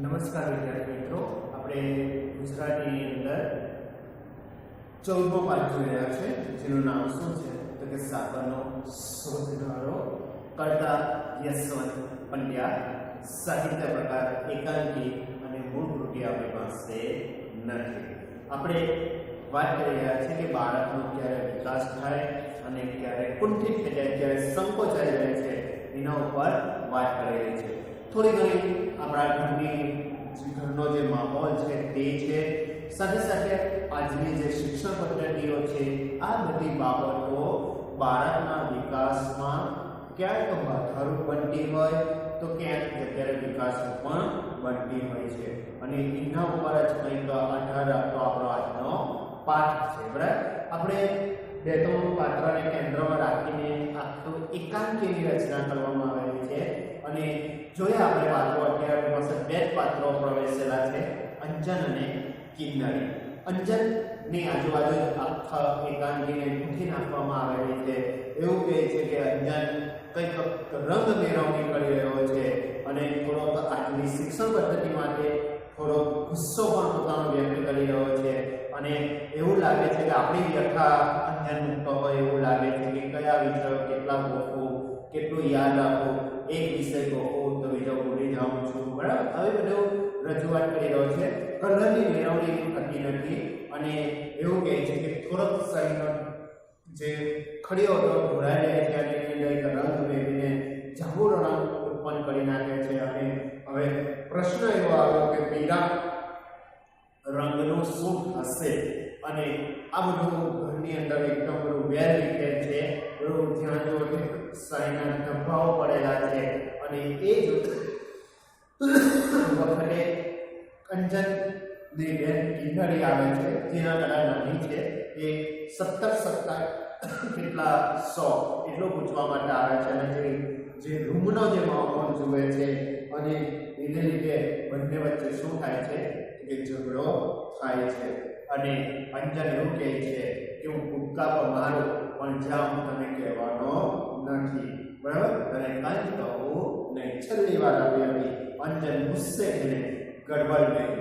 નમસ્કાર વિદ્યાર્થી મિત્રો. આપણે ગુજરાતીની અંદર ચૌદમો પાઠ જોઈ રહ્યા છે, જેનું નામ શું છે? તો કે સાગરનો શોધનારો કરતા યશવંત પંડ્યા. સાહિત્ય પ્રકાર એકાંકી અને મૂળ કૃતિ આપણી પાસે નથી. આપણે વાત કરી રહ્યા છીએ કે બાળકનો ક્યારે વિકાસ થાય અને ક્યારે કુંઠિત થઈ જાય ક્યારે સંકોચાઈ જાય છે, એના ઉપર વાત કરી રહી છે. થોડી ઘણી આપણા ઘરની ઘરનો જે માહોલ છે તે છે. સાથે સાથે આજની જે શિક્ષણ પદ્ધતિઓ છે, આ બધી બાબતો બાળકના વિકાસમાં ક્યાંક બાધારૂપ બનતી હોય, તો ક્યાંક અત્યારે વિકાસ પણ બનતી હોય છે. અને એના ઉપર જ કંઈક આધાર રાખતો આપણો આજનો પાઠ છે, બરાબર? આપણે બે ત્રણ પાત્રને કેન્દ્રમાં રાખીને આખું એકાંકીની રચના કરવામાં આવેલી છે. અને જોઈએ આપણે પાત્રો અત્યારે આપણી પાસે બે જ પાત્રો પ્રવેશેલા છે, અંજન અને કિન્નરી. અંજનની આજુબાજુ આખા એકાંગીને મૂકી નાખવામાં આવેલી છે. એવું કહે છે કે અંજન કંઈક રંગ મેળવણી કરી રહ્યો છે અને થોડોક આજની શિક્ષણ પદ્ધતિ માટે થોડો ગુસ્સો પણ પોતાનો વ્યક્ત કરી રહ્યો છે. અને એવું લાગે છે કે આપણી વ્યથા અંજન મૂકતો હોય એવું લાગે છે કે કયા વિષયો કેટલા ગોખવું કેટલું યાદ રાખવું એક વિષય ગોખવું તો બીજો ભૂલી જાઉં છું, બરાબર? હવે બધું રજૂઆત કરી રહ્યો છે. કલરની મેળવણી થતી નથી અને એવું કહે છે કે થોડોક શરીરનો જે ખડ્યો હતો, ઘોડાને જાય સાઈના પડેલા છે. અને એ જ વખતે કંચનની બેન કિન્નરી આવે છે. જેના કદાચ નાની છે. એ સત્તર સત્તર કેટલા સો એટલો પૂછવા માટે આવે છે. અને જે જે રૂમનો જે માહોલ જુએ છે અને એને લીધે બંને વચ્ચે શું થાય છે? કે ઝઘડો થાય છે. અને અંજન એવું કહે છે કે હું કૂદકા પર મારું, પણ જ્યાં હું તમે કહેવાનો નથી. બરાબર? અને કાંઈ કહું નહીં છેલ્લી વાર આવી હતી અંજન ગુસ્સે થઈને ગડબડ નહીં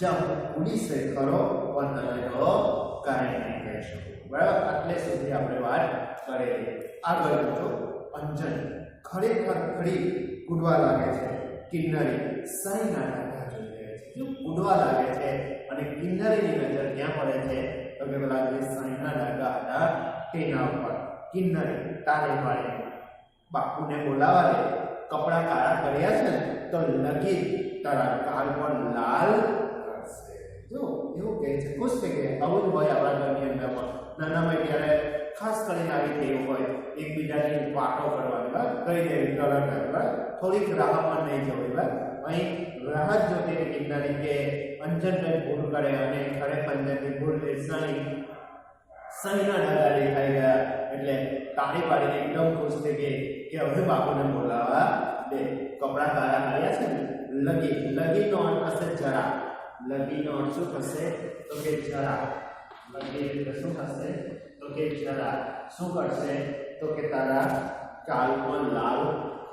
જ્યાં ઉડીશે ખરો, પણ તમે તો કાંઈ નહીં કહી બરાબર? આટલે સુધી આપણે વાત કરેલી આગળ જો અંજન ખરેખર ખરી ઉડવા લાગે છે. કિન્નરી સાઈના ડાઘા જોઈ રહે છે. જો ઉડવા લાગે છે અને કિન્નરીની નજર ક્યાં પડે છે? તો કે પેલા જે સાઈના ડાઘા હતા, તેના ઉપર. કિન્નરી તારે પાડે બાપુને બોલાવાને કપડાં કાળા કર્યા છે ને, તો લગી તારા કાલ પણ લાલ જો, એવું કહે છે, ખુશ થઈ ગયા. આવું જ હોય આપણા ઘરની અંદર પણ નાનામાં ત્યારે ખાસ કરીને આવી ટેવ હોય, એકબીજાની વાતો કરવાની વાત કઈ દેવી તરત બરાબર? થોડીક રાહ પણ નહીં જવી બરાબર? અહીં રાહ જ જોતી હતી કે અંજનભાઈ ભૂલ કરે અને ખરેખર અંજનની ભૂલ એ સાઈ સાઈના ડાગા દેખાઈ ગયા. પાડીને એકદમ ખુશ થઈ ગઈ કે હવે બાપુને બોલાવા દે કપડાં કાળા કર્યા છે ને, લગી, લગીનો અર્થ થશે જરા. લગીનો અર્થ શું થશે? તો કે જરા. લગી એટલે શું થશે? તો કે જરા. શું કરશે? તો કે તારા પણ લાલ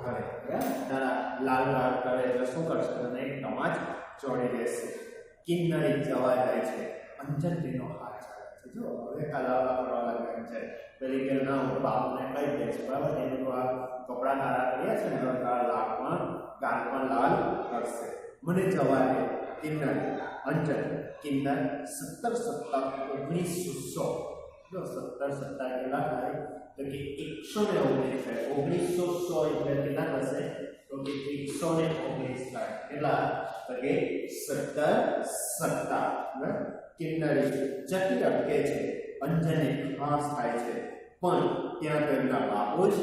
કરે? તારા લાલ લાલ કરે એટલે શું કરશે? તને એક ટમાચ ચોડી દેશે કિન્નરી જવા જાય છે. અંજન તેનો હાથ. જો, હવે કલાવા કરવા લાગ્યા છે. પેલી કે ના હું બાપને કહી દઈશ, બરાબર? એને તો આ કપડાં નારા કર્યા છે ને તારા લાલ પણ ગાલ પણ લાલ કરશે મને જવા દે કિન્નર અંચલ કિન્નર સત્તર સત્તર ઓગણીસો જો સત્તર સત્તર કેટલા થાય, તો કે એકસો ને ઓગણીસ થાય ઓગણીસો સો એટલે કેટલા થશે? તો કે એકસો ને ઓગણીસ થાય કેટલા તો કે સત્તર સત્તા બરાબર કિન્નરી જટી અટકે છે અંજને ખાસ થાય છે પણ ત્યાં તેમના બાપુ જ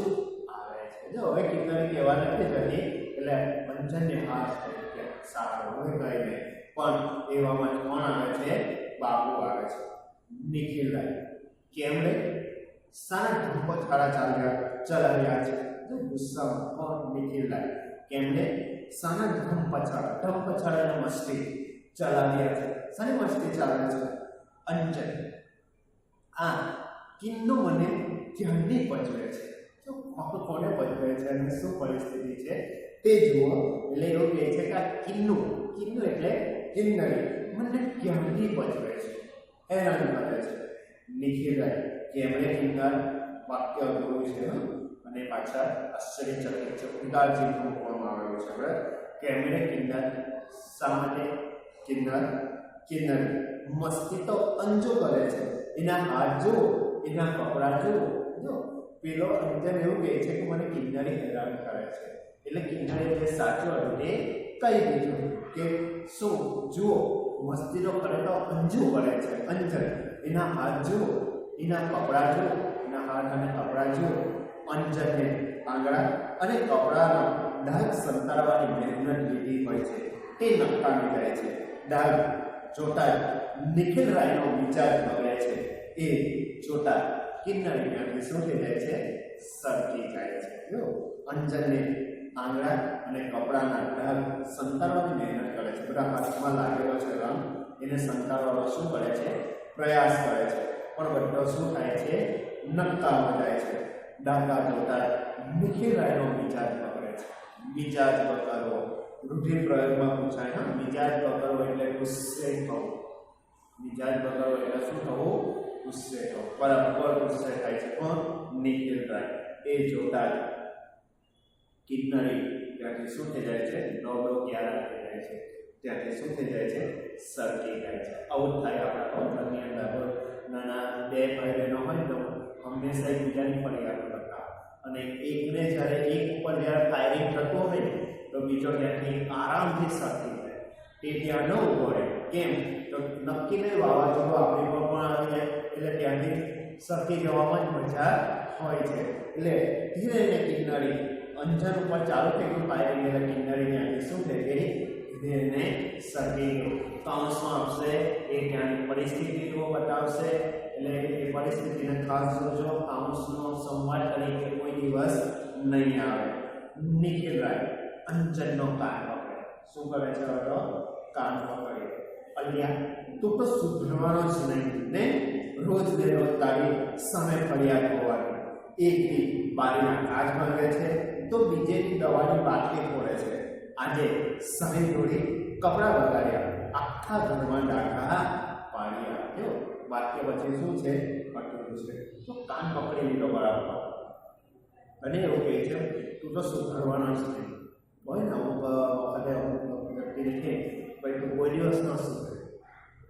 આવે છે જો હવે કિન્નરી કહેવા નથી જતી એટલે અંજને હાસ થાય કે હોય નહીં પણ એવામાં કોણ આવે છે બાપુ આવે છે નિખિલભાઈ કેમ રે સારા ધૂપ ચાલ્યા ચલાવ્યા છે જો ગુસ્સામાં કોણ નિખિલભાઈ કેમ રે સાના ધમ પછાડા ધમ પછાડા અને મસ્તી ચલાવ્યા છે સારી મસ્તી ચાલે છે. અંજન આ કિન્નો મને ધ્યાનની પજવે છે. તો કોને પજવે છે અને શું પરિસ્થિતિ છે? તે જુઓ. એટલે એવું કહે છે કે આ કિન્નું કિન્નું એટલે કિન્નરી. મને ક્યાંથી પજવે છે. હેરાન કરે છે. નિખિલાય કેમરે કિન્નર વાક્ય અઘરું છે? અને પાછા આશ્ચર્યચકિત ઉદાર જેવું મૂકવામાં આવેલું છે આપણે કેમેરે કિન્નર માટે? કિન્નર કિન્નર. મસ્તી તો અંજો કરે છે. એના હાથ જુઓ એના કપડાં જો જો. પેલો અંતર એવું કહે છે કે મને કિન્નરી હેરાન કરે છે. એટલે કિન્નરી જે સાચો અર્થ એ કહી દીધું કે શું? જુઓ, મસ્તીનો તો અંજુ કરે છે, અંજન. એના હાથ જુઓ એના કપડાં જુઓ એના હાથ અને કપડાં જુઓ અંજનને આંગળા અને કપડાનો ડાઘ સંતાડવાની મહેનત લીધી હોય છે. તે નકામી જાય છે. ડાઘ જોતા નિખિલ રાયનો વિચાર બગડે છે. એ જોતા કિન્નરીના શું થઈ જાય છે? સરકી જાય છે. જો અંજનને આંગળા અને કપડાના ડાઘ સંતાડવાની મહેનત કરે છે. બધા હાથમાં લાગેલો છે રંગ. એને સંતાડવાનો શું કરે છે? પ્રયાસ કરે છે. પણ બધો શું થાય છે? નકામો જાય છે. ડાઘા જોતા નિખિલ રાયનો મિજાજ પકડે છે. મિજાજ પકડો રૂઢિ પ્રયોગમાં પૂછાય મિજાજ પકડો એટલે ગુસ્સે થવું. મિજાજ પકડો એટલે શું થવું? ગુસ્સે થવું. બરાબર ગુસ્સે થાય છે. પણ નિખિલ રાય. એ જોતા જ કિન્નરી ત્યાંથી શું થઈ જાય છે? નવડો ક્યારા થઈ જાય છે. ત્યાંથી શું થઈ જાય છે? સરકી જાય છે. આવું થાય આપણા કૌશલની અંદર. નાના, બે ભાઈ બહેનો હોય તો હંમેશા એકબીજાની ફરિયાદ કરતા. અને એકને જ્યારે એક ઉપર જ્યારે ફાયરિંગ થતો હોય ને, તો બીજો ત્યાંથી આરામથી સરકી જાય. તે ત્યાં ન ઊભો રહે. કેમ? તો નક્કી નહીં વાવાઝોડું આપણી પર પણ આવી જાય. એટલે ત્યાંથી સરકી જવામાં જ મજા હોય છે. એટલે ધીરે ધીરે કિન્નરી અંજન ઉપર ચાલુ થઈ ગયું ફાયરિંગ એટલે કિન્નરી ત્યાંથી શું થઈ ગઈ? ધીરે ધીરે સરકી ગયું. એ ત્યાંની પરિસ્થિતિઓ બતાવશે. એટલે એ પરિસ્થિતિને ખાસ જોજો કાઉન્સનો સંવાદ તરીકે કોઈ દિવસ નહીં આવે. નિખિલ રાય, અંજનનો કાન પકડે. શું કરે છે હવે કાન પકડે. અલ્યા, તું તો સુધરવાનો જ નહીં. ને રોજ ને રોજ તારી સમય ફરિયાદ હોવાની. એક દી બારીના કાચ ભાંગે છે, તો બીજેની દવાની બાટલી ફોડે છે. આજે સમય જોડી કપડાં વગાડ્યા. આખા ઘરમાં ડાઘા પાડ્યા જો વાક્ય વચ્ચે શું છે? અટકેલું છે. તો કાન પકડી લીધો બરાબર. અને એવું કહે છે, તું તો સુધારવાનો જ નહીં હોય ને અમુક વખતે અમુક વ્યક્તિને કહે ભાઈ તું કોઈ દિવસ ન સુધરે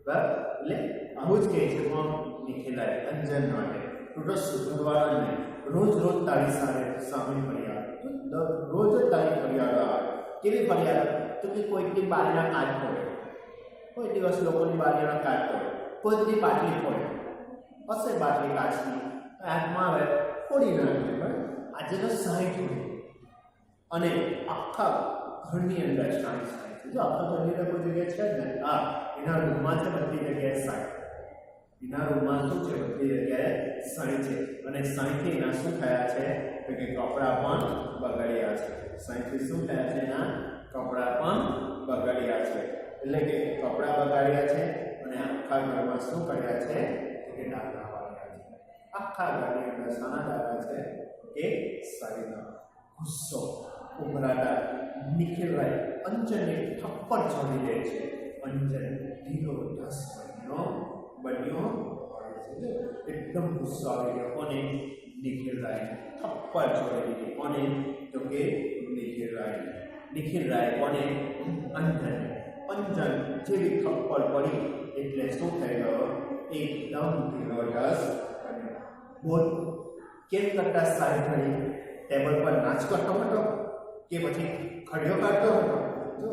બરાબર? એટલે આવું જ કહે છે પણ નિખિલાય અંજન માટે. તું તો સુધરવાનો નહીં. રોજ રોજ તારી સામે સામે ફરિયાદ. રોજ જ તારી ફરિયાદ આવે. કેવી ફરિયાદ? તો કે કોઈકની બારીના કાચ પડે. કોઈ દિવસ લોકોની બારીના કાચ ફોડે કોઈકની બાટલી ફોડે હશે બાટલી કાચની હાથમાં આવે, ફોડી નાખે પણ આજે તો સાઠ હોય. અને આખા ઘરની અંદર સાઠ છે જો આખા ઘરની અંદર કોઈ જગ્યાએ છે જ ને હા, એના રૂમમાં છે બધી જગ્યાએ સાઠ એના રૂમમાં શું છે? બધી જગ્યાએ સાઠ છે. અને સાઠથી એના શું થયા છે? તો કે કપડાં પણ બગડ્યા છે. સાઠથી શું થયા છે એના? કપડાં પણ બગડ્યા છે. એટલે કે કપડાં બગાડ્યા છે અને આખા ઘરમાં શું કર્યા છે? તો કે ડાઘા વાળ્યા છે. આખા ઘરની અંદર શાના ડાઘા છે કે શરીરના ગુસ્સો ઉભરાતા રાય અંજને થપ્પડ છોડી દે છે. અંજન ઢીલો ઢસ બન્યો બન્યો. એકદમ ગુસ્સો આવી ગયો. કોને? નિખિલભાઈ થપ્પડ છોડી દીધી. કોને? તો કે નિખિલ રાય કોને? અંજન અંજન જેવી થપ્પડ પડી એટલે શું થઈ ગયો? એકદમ ઢસ બોલ, કેમ કરતા સારી ઘડી ટેબલ પર નાચ કરતો હતો કે પછી ખડિયો કાઢતો હતો? જો,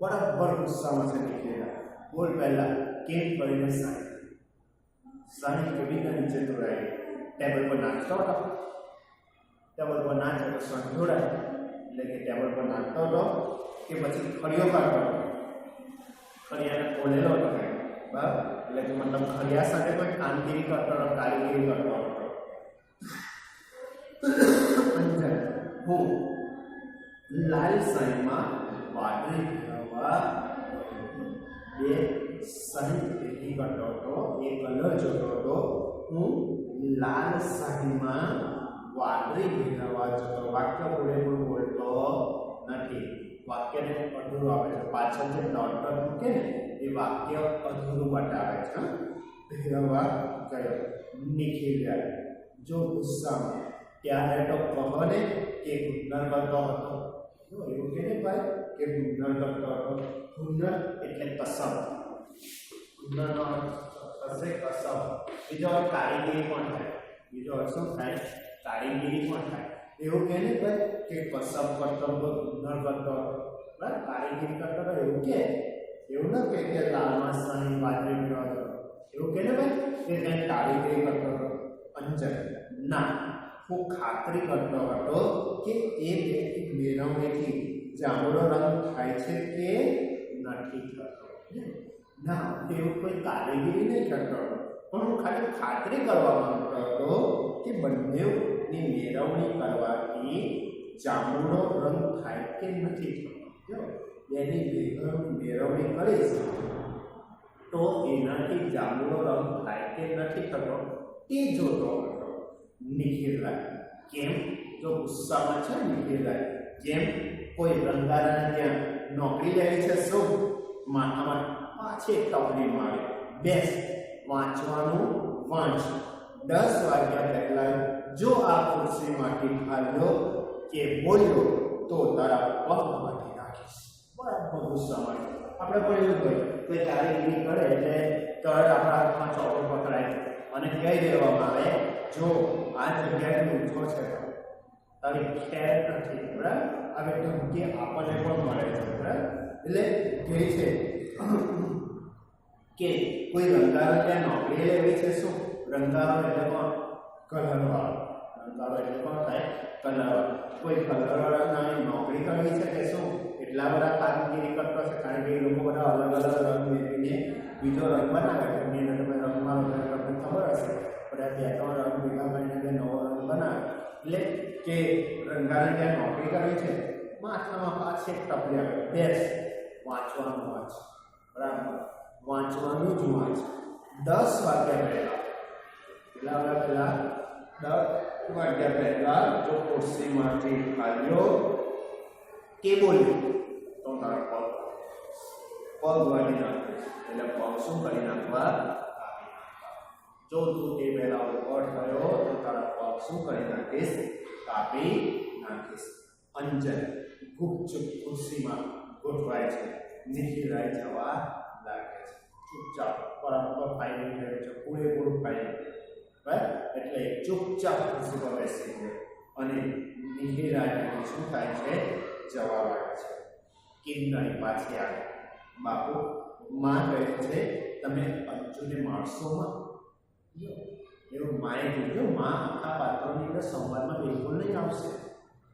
બરાબર ગુસ્સામાં છે નીકળેલા બોલ પહેલા, કેમ કરીને સારી સારી જમીનના નીચે જોડાય ટેબલ પર નાચતો હતો. ટેબલ પર નાચ તો સણ જોડાય એટલે કે ટેબલ પર નાચતો હતો કે પછી ખડિયો કાઢતો હતો. ખડિયાને ખોલેલો હતો. બરાબર એટલે કે મતલબ ખરિયા સાથે કોઈ કામગીરી કરતો હતો કારીગીરી કરતો હતો હું. લાલ સાઈમાં વાદળી ભરવા એ તેથી કરતો હતો એ કલર જોતો હતો હું લાલ શાહીમાં વાદળી ભેગાવા જતો વાક્ય પૂરેપૂરું બોલતો નથી. વાક્યને અધૂરું આવે છે પાછળ જે ડોટ ડોટ મૂકે ને એ વાક્ય અધૂરું બતાવે છે હં? ભેરવવા ગયો નિખિલ જાય જો ગુસ્સામાં ત્યારે તો કહો ને કે હુન્નર કરતો હતો જો એવું કે ને ભાઈ કે હુન્નર કરતો હતો હુન્નર એટલે કસમ હુન્નરનો અર્થ થશે કસમ બીજો અર્થ કારીગીરી પણ થાય બીજો અર્થ શું થાય કારીગીરી પણ થાય એવું કે ને ભાઈ, કે કસમ કરતો ન કરતો બરાબર? કારીગીરી કરતો હતો એવું કે? એવું ન કે કે લાલ માસાની બાજરી મેળવતો એવું કે ને ભાઈ? કે કંઈ કારીગીરી કરતો હતો અંજન ના. હું ખાતરી કરતો હતો કે એ વ્યક્તિ મેળવણીથી જાંબુડો રંગ થાય છે કે નથી થતો. ના એવું કોઈ કારીગીરી નહીં કરતો. પણ હું ખાલી ખાતરી કરવા માંગતો હતો કે બંનેની મેળવણી કરવાથી જાંબુનો રંગ થાય કે નથી થતો? એની મેળવણી કરીશ તો એનાથી જાંબુનો રંગ થાય કે નથી થતો? તે જોતો હતો નિખિલરાય કેમ? જો ગુસ્સામાં છે નિખિલરાય જેમ કોઈ રંગારાને ત્યાં નોકરી લે છે શું માથામાં પાછે ટપલી મારે. બેસ, વાંચવાનું વાંચ. દસ વાગ્યા પહેલા જો આ ખુરશીમાંથી ખાલ્યો કે બોલ્યો, તો તારા પગ વાટી નાખીશ. બરાબર ગુસ્સામાં આપણે પણ એવું કહીએ કોઈ એવી કરે એટલે તળ આપણા હાથમાં ચોપડો પકડાય અને કહી દેવામાં આવે, જો આ જગ્યાએ ઊંચો છે, તારી ખેર નથી, બરાબર? તો ધમકી આપણને પણ મળે છે, બરાબર? એટલે કહે છે કે કોઈ રંગારો નોકરી લેવી છે શું? રંગારો એટલે કોણ કલરવાળો. રંગારો એટલે કોણ થાય કલરવાળો. કોઈ કલરવાળાની નોકરી કરવી છે કે શું? એટલા બધા કામગીરી કરતા છે. કારણ કે એ લોકો બધા અલગ અલગ રંગ મેળવીને બીજો રંગ બનાવે એની અંદર તમે વગેરે તમને ખબર હશે. બધા બે ત્રણ રંગ ભેગા કરીને નવો રંગ બનાવે. એટલે કે રંગાને ત્યાં નોકરી કરવી છે, માથામાં પાંચ એક ટપલી બેસ. વાંચવાનું વાંચ બરાબર. વાંચવાનું જ વાંચ દસ વાગ્યા પહેલા. કેટલા વાગ્યા પહેલા દસ વાગ્યા પહેલા જો ખુરશીમાંથી ખાલ્યો. કે બોલ્યો તો તારા પગ પગ વાળી નાખે. એટલે પગ શું કરી નાખવા? જો તું તે પહેલા ઉપર થયો તો તારા પગ શું કરી નાખીશ? કાપી નાખીશ. અંજન ગુપચુપ ખુરશીમાં ગોઠવાય છે. નિખિલાઈ જવા લાગે છે. ચૂપચાપ બરાબર ફાઇલિંગ થયું છે પૂરેપૂરું ફાઇલિંગ બરાબર? એટલે ચૂપચાપ ખુરશી બેસી ગયો અને નિખિલાઈ શું થાય છે? જવાબ આવે છે. કિન્નરી પાછી આવે. બાપુ, માં કહે છે, તમે અર્જુને માણસોમાં એવું માએ કીધું. માં આખા પાત્રોની અંદર સંવાદમાં બિલકુલ નહીં આવશે.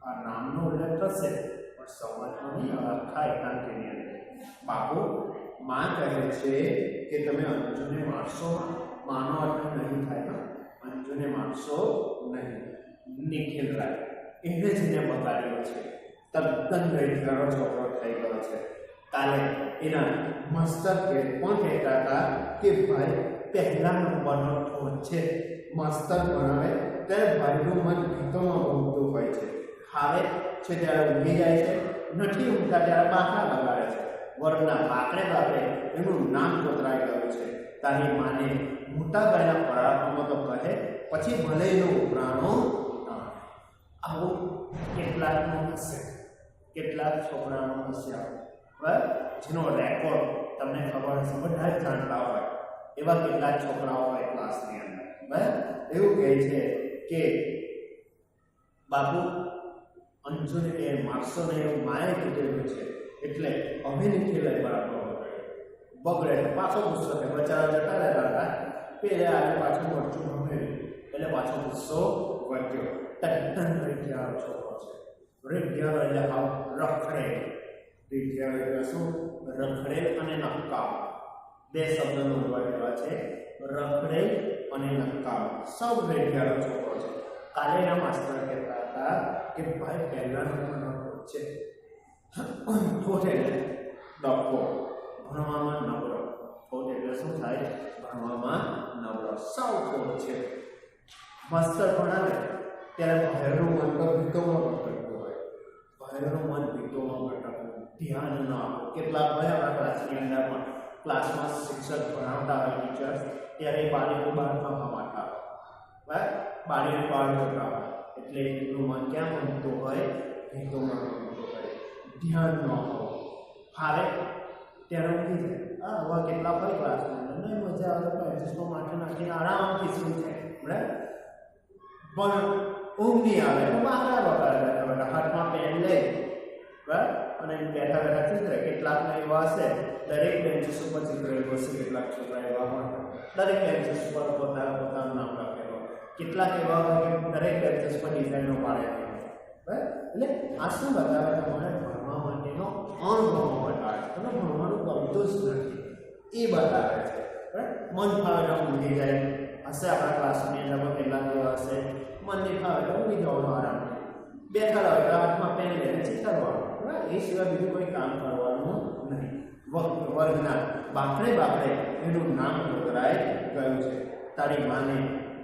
આ નામનો ઉલ્લેખ થશે પણ સંવાદમાં નહીં આખા એકાંકીની અંદર. બાપુ, માં કહે છે કે, તમે અર્જુને મારશો માનો અર્થ નહીં થાય? અંજુને માનશો નહીં. નિખિલ રાય. એને જ એને બગાડ્યો છે. તદ્દન ગઈઢાળો છોકરો થઈ ગયો છે. કાલે એના માસ્તર કે કોણ કહેતા હતા કે, ભાઈ, પહેલા નંબરનો ફોન છે. માસ્તર ભણાવે ત્યારે ભાઈનું મન ગીતોમાં ઊંઘતું હોય છે. ખાવે છે ત્યારે ઊંઘી જાય છે. નથી ઊંઘતા ત્યારે બાકડા લગાડે છે પાકડે બાકડે એનું નામ કોતરાઈ ગયું છે. તારી માને મોટા ગાયના પરાક્રમો તો કહે, પછી ભલે એનો ઉપરાણો. આવું કેટલાકનું હશે કેટલાક છોકરાનું હશે આવું. બરાબર જેનો રેકોર્ડ તમને ખબર હશે, બધા જાણતા હોય. એવા કેટલાક છોકરાઓ હોય ક્લાસની અંદર. બરાબર એવું કહે છે કે, બાપુ, અંજુને એ માણસોને એવું માએ કીધેલું છે એટલે અમે નથી લઈ બગડે પાછો ગુસ્સો થાય. બચારા જતા રહેતા હતા. પેલે આજે પાછું મરચું ભમેલું એટલે પાછો ગુસ્સો વધ્યો. તદ્દન રીઢિયાળો છોકરો છે રીઢિયાળો એટલે હાવ રખડે. રીઢિયાળો એટલે શું? રખડેલ અને નક્કામ બે શબ્દનો ઉલ્લેખ એવા છે. રખડેલ અને નક્કામ સૌ રીઢિયાળો છોકરો છે કાલે એના માસ્ટર કહેતા હતા કે ભાઈ પહેલા નંબરનો છે. ઠોઠ એટલે ભણવામાં નબળો ઠોઠ એટલે શું થાય ભણવામાં નબળો સાવ ઠોઠ છે. માસ્તર ભણાવે. ત્યારે ભૈરવનું મન તો ભીતોમાં ભટકતું હોય. ભાઈનું મન ભીતોમાં ભટકવું ધ્યાન ન આપવું કેટલાક હોય આપણા ક્લાસની અંદર પણ ક્લાસમાં શિક્ષક ભણાવતા હોય ટીચર્સ ત્યારે બાળીઓ બહાર ફાંફા મારતા હોય. બરાબર? બાળકો બહાર જતા હોય. એટલે એનું મન ક્યાં ભણતું હોય? ભીતોમાં ધ્યાન ન આપો ફાવે ત્યારે ઊંઘી જાય. આ હવા કેટલા હોય ક્લાસ નહીં મજા આવે તો એડજસ્ટમાં માટે નાખીને આરામથી શું છે બરાબર. પણ ઊંઘ નહીં આવે તો માકડા વગાડે બેઠા હાથમાં પેન લઈ. બરાબર. અને બેઠા બેઠા ચિત્ર કેટલાકના એવા હશે, દરેક બેન્ચીસ ઉપર ચિત્ર એવું હશે, કેટલાક છોકરા એવા હોય દરેક બેન્ચીસ ઉપર પોતાના પોતાનું નામ લખેલો. કેટલાક એવા દરેક બેન્ચીસ પર ડિઝાઇનો પાડે એટલે આ શું બતાવે તમારે ભણવા માટેનો અણભણો બતાવે તમે ભણવાનું ગમતું જ નથી. એ બતાવે છે. મન ફાવે તો ઊંઘી જાય. હશે આપણા ક્લાસની અંદર કેટલાક એવા હશે? મનને ફાવે તો ઊંઘી જવાનો આરામ બેઠા રહો એટલે હાથમાં પેન લઈને ચિતરવાનું એ સિવાય બીજું કોઈ કામ કરવાનું નહીં. વક્ત, વર્ગના બાપરે બાકડે એનું નામ ઢોકરાય ગયું છે. તારી માને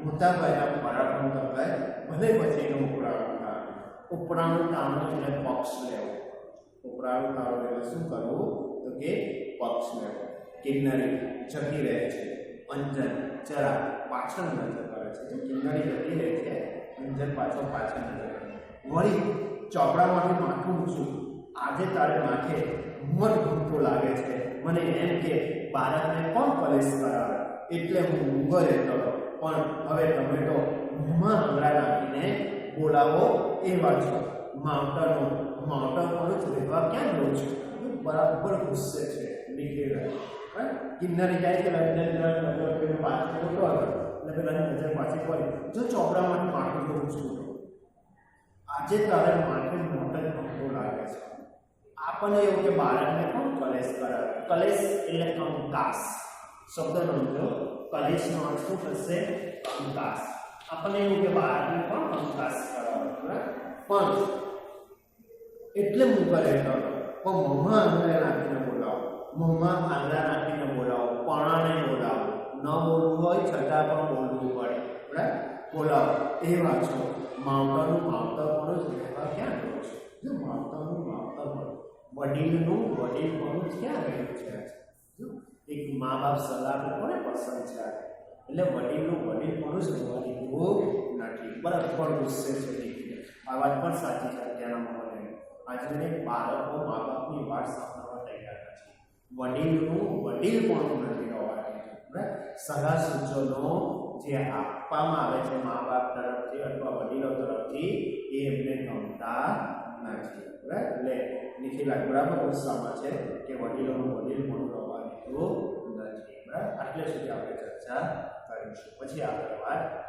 મોટાભાઈના પરાક્રમ કહેવાય ભલે પછી એનું ઉપરાણું ઉપરાણું તાણું એટલે પક્ષ લેવો. ઉપરાણું તાણું એટલે શું કરવું? તો કે પક્ષ મેળવો. કિન્નરી જતી રહે છે. અંજન જરા પાછળ નજર કરે છે. જો કિન્નરી જતી રહે છે, અંજન પાછો પાછળ નજર વળી ચોપડામાંથી માથું ઊંચું આજે તારે માથે મન ભૂખો લાગે છે. મને એમ કે બાળકને કોણ કલેશ કરાવે? એટલે હું ઊંઘો રહેતો હતો. પણ હવે તો મોંમાં આંગળા નાખીને બોલાવો એવા છો. માવતરનો માવતર પણ જ રહેવા ક્યાં રહો છો? એ બરાબર ગુસ્સે છે નીકળી રહ્યો કિન્નરે જાય નજર કરીને પાછી ખોટો આવ્યો એટલે પેલાની નજર પાછી પડી. જો ચોપડામાંથી માથું જોઉં છું આજે તારે મોટો ભંગો લાગે છે. આપણને એવું કે બાળકને પણ કલેશ કરાવે? કલેશ એટલે કંકાસ. શબ્દ નોંધો. કલેશનો અર્થ શું થશે? કંકાસ. આપણને એવું કે બાળકને પણ કંકાસ કરાવે? પણ એટલે હું રહેતા પણ મોંમાં આંગળા નાખીને બોલાવો. મોંમાં આંગળા નાખીને બોલાવો, પાણાને બોલાવો. ન બોલવું હોય છતાં પણ બોલવું પડે. બરાબર? બોલાવો. એ વાંચો માવતરનું માવતર પણ જ રહેવા ક્યાં ગયો છે? જો માવતરનું માવતર પણ વડીલનું વડીલ પણ ક્યાં રહ્યું છે? જો, એક મા બાપ સલાહ કોને પસંદ છે? એટલે વડીલનું વડીલ પણ જ રહેવા દીધું નથી. બરાબર? ગુસ્સે છે આ વાત પણ સાચી છે. અત્યારના માહોલની આજે બાળકો મા બાપની વાત સાંભળવા તૈયાર નથી. વડીલનું, વડીલ પણ નથી બરાબર સલાહ સૂચનો જે આપવામાં આવે છે મા બાપ તરફથી અથવા વડીલો તરફથી એ એમને ગમતા નથી. બરાબર એટલે નિખિલા બરાબર ગુસ્સામાં છે કે વડીલોનું વડીલ પણ રહેવા દીધું નથી. બરાબર આટલે સુધી આપણે ચર્ચા કરીશું. પછી આગળ વાત